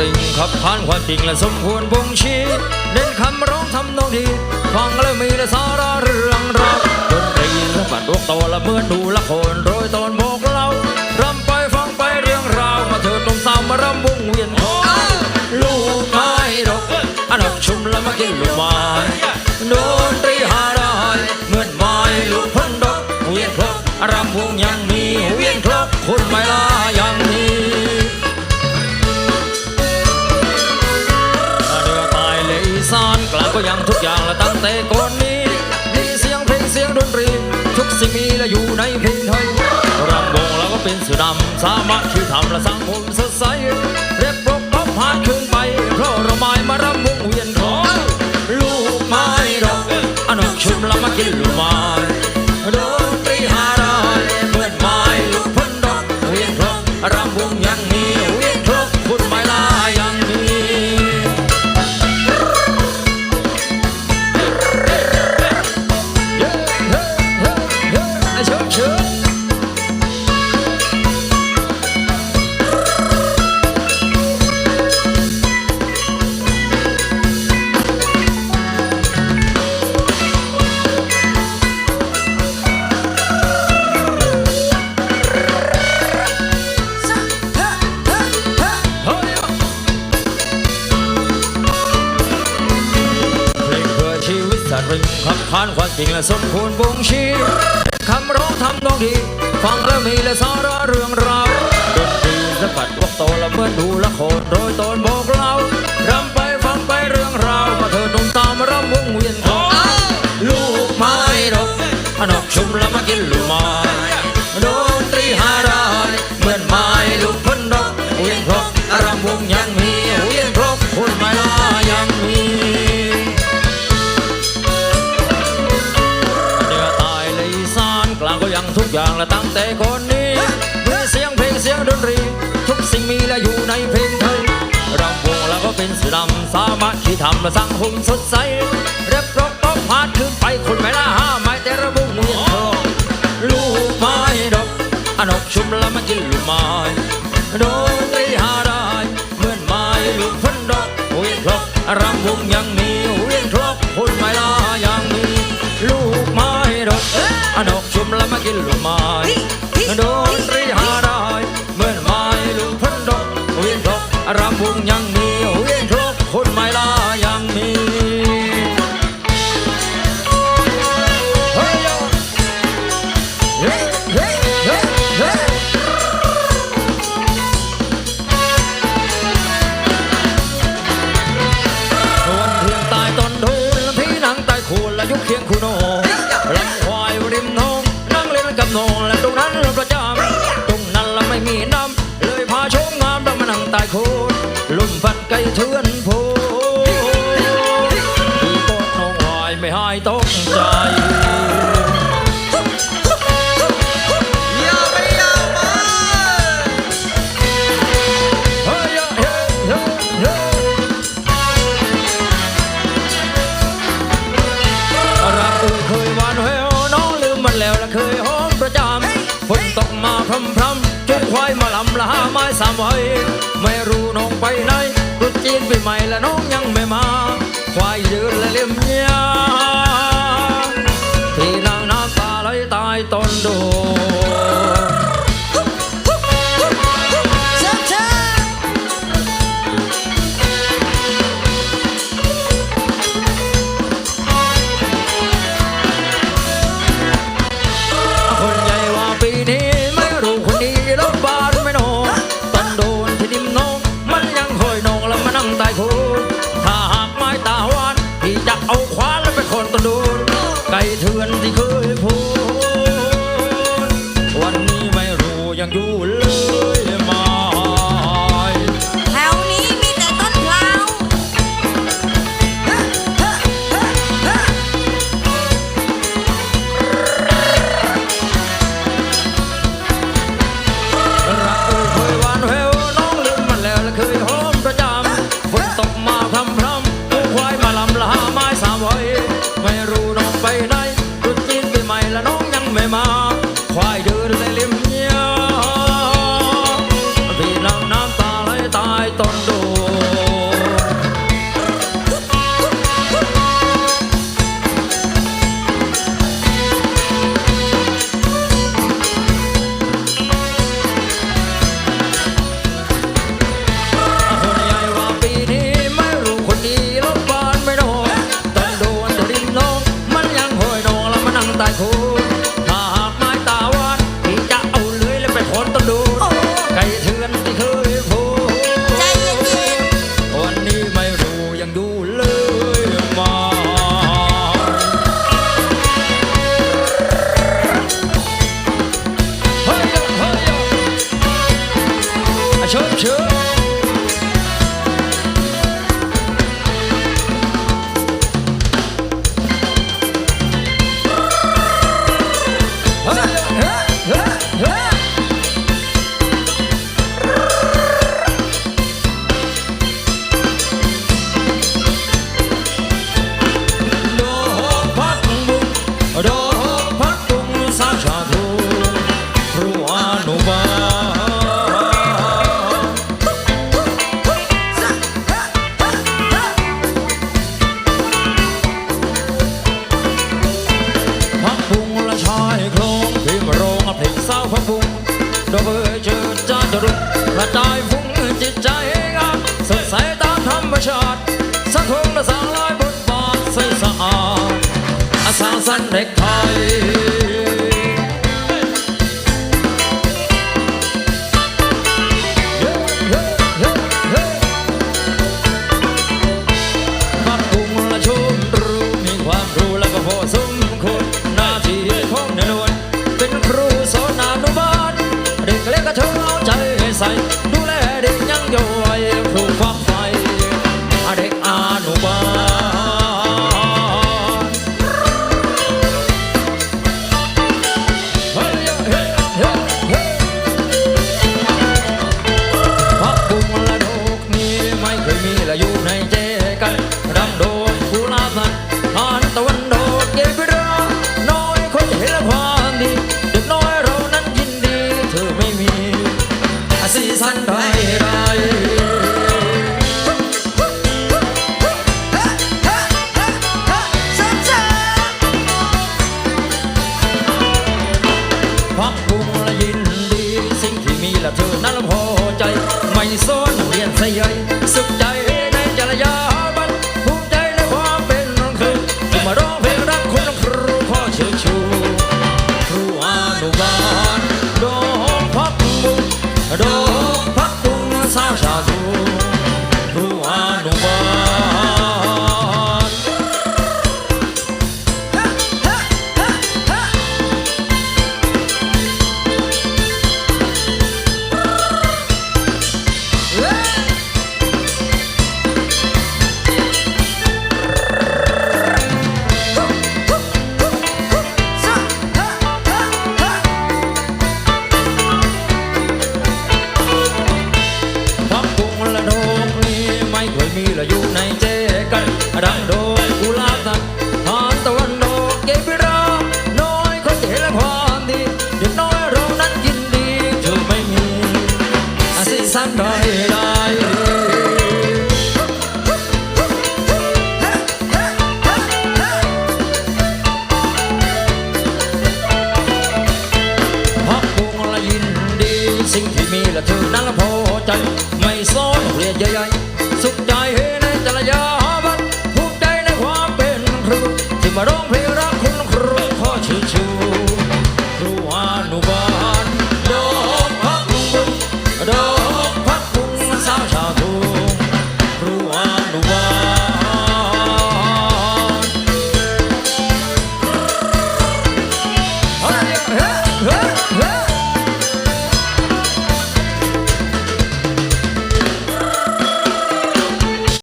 ริงขับผ่านความจริงและสมควรบ่งชี้เน้นคำร้องทำนองดีฟังแล้วมีแต่สาระเรื่องราวดนตรีสะบัดลูกโตและเหมื่อนดูละครโดยตอนบอกเล่ารำไปฟังไปเรื่องราวมาเถิดหนมสาวมารำวงเวียนโอ้ลูกไม้ดอกอันดอกชุมแล้วมากินลูกไม้ ก็ยังทุกอย่างและตั้งแต่ก่อนนี้ มีเสียงเพลงเสียงดนตรี ทุกสิ่งมีและอยู่ในเพลงไทยรำวงเราก็เป็นสุดำสามารถคือทำและสังคมสดใสเรียบปกป้องผ่านคืนไป เพราะเราไม้มารำวงเวียนของ ลูกไม้ดอกอันนกชุมแล้วมากินลู สตรึงขับขานความจริงและสมควรบ่งชี้คำร้องทำนองดี ฟังแล้วมีและสาระเรื่องราว นตรี ทุกสิ่งมีและอยู่ในเพลงไทยรำวงแล้วก็เป็นสือดำสามารถที่ทำและสร้างหุ่นสดใสเรียบร้อยต้องผ่านขึ้นไปคนไม่ละห้าไม้แต่ระบุงเวียนทองลูกไม้ดอกอนกชุมแล้วมากินลูกไม้ดนตรีหาได้เหมือนไม้ลูกพ้นดอกเวียนครบรำวงยังมีเวียนครบคนไม่ละยังมีลูกไม้ดอกอนกชุมแล้วมากินลูกไม้ดน ลมานั่งตายคูณลุ่มฟันไก่เทือนโพที่โต๊ะน้องวายไม่ให้ตกใจยายาวมาเฮ้ยเฮ้ยเฮ้ยเฮ้ยรักอื่นเคยวานแววน้องลืมมันแล้วและเคยหอมประจำฝนตกมาพรำพรำจุดควายมาลำละหาไม้สามไว้ รู้ยัง like สังคมและสังลอยบทบาทใสสะอาดอาสาสันเด็กทอ สันไทยไรพักบุงและยินดี สิ่งที่มีและเธอนั้นพอใจ ไม่ซ้อนเรียนใส่ใหญ่สุขใจ เจริญพรดีเด็กน้อยเรานั้นยินดีเธไม่มีสิสังใดใดสิ่งที่มีและเธอนั้นพอใจไม่ซ้อนเรียกใหญ่